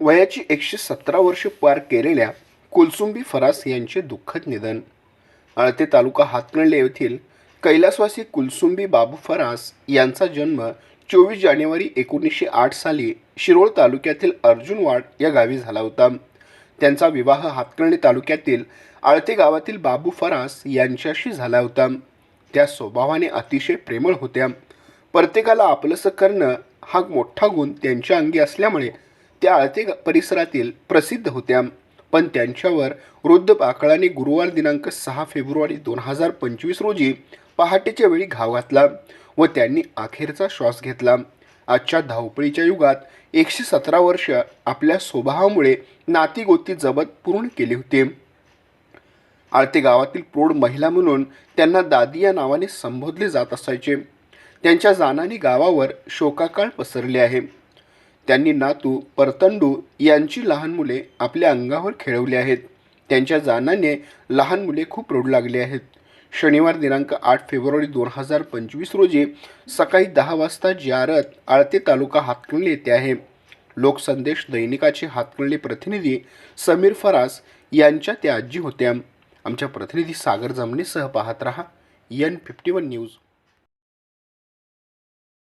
वयाची एकशे सतरा वर्ष पार केलेल्या कुलसुंबी फरास यांचे दुःखद निधन. आळते तालुका हातकणले येथील कैलासवासी कुलसुंबी बाबू फरास यांचा जन्म चोवीस जानेवारी एकोणीसशे आठ साली शिरोळ तालुक्यातील अर्जुनवाड या गावी झाला होता. त्यांचा विवाह हातकणले तालुक्यातील आळते गावातील बाबू फरास यांच्याशी झाला होता. त्या स्वभावाने अतिशय प्रेमळ होत्या. प्रत्येकाला आपलंसं करणं हा मोठा गुण त्यांच्या अंगी असल्यामुळे त्या आळते परिसरातील प्रसिद्ध होत्या. पण त्यांच्यावर वृद्ध पाकळाने गुरुवार दिनांक सहा फेब्रुवारी दोन हजार पंचवीस रोजी पहाटेच्या वेळी घाव घातला व त्यांनी अखेरचा श्वास घेतला. आजच्या धावपळीच्या युगात एकशे सतरा वर्ष आपल्या स्वभावामुळे नातीगोती जबत पूर्ण केली होती. आळते गावातील प्रौढ महिला म्हणून त्यांना दादी या नावाने संबोधले जात असायचे. त्यांच्या जानाने गावावर शोकाकाळ पसरले आहे. त्यांनी नातू परतंडू यांची लहान मुले आपल्या अंगावर खेळवली आहेत. त्यांच्या जाण्याने लहान मुले खूप रडू लागली आहेत. शनिवार दिनांक आठ फेब्रुवारी दोन हजार पंचवीस रोजी सकाळी दहा वाजता जियारत आळते तालुका हातकणले येथे आहे. लोकसंदेश दैनिकाचे हातकणले प्रतिनिधी समीर फरास यांच्या त्या आजी होत्या. आमच्या प्रतिनिधी सागर जमनेसह पाहत रहा. N fifty one news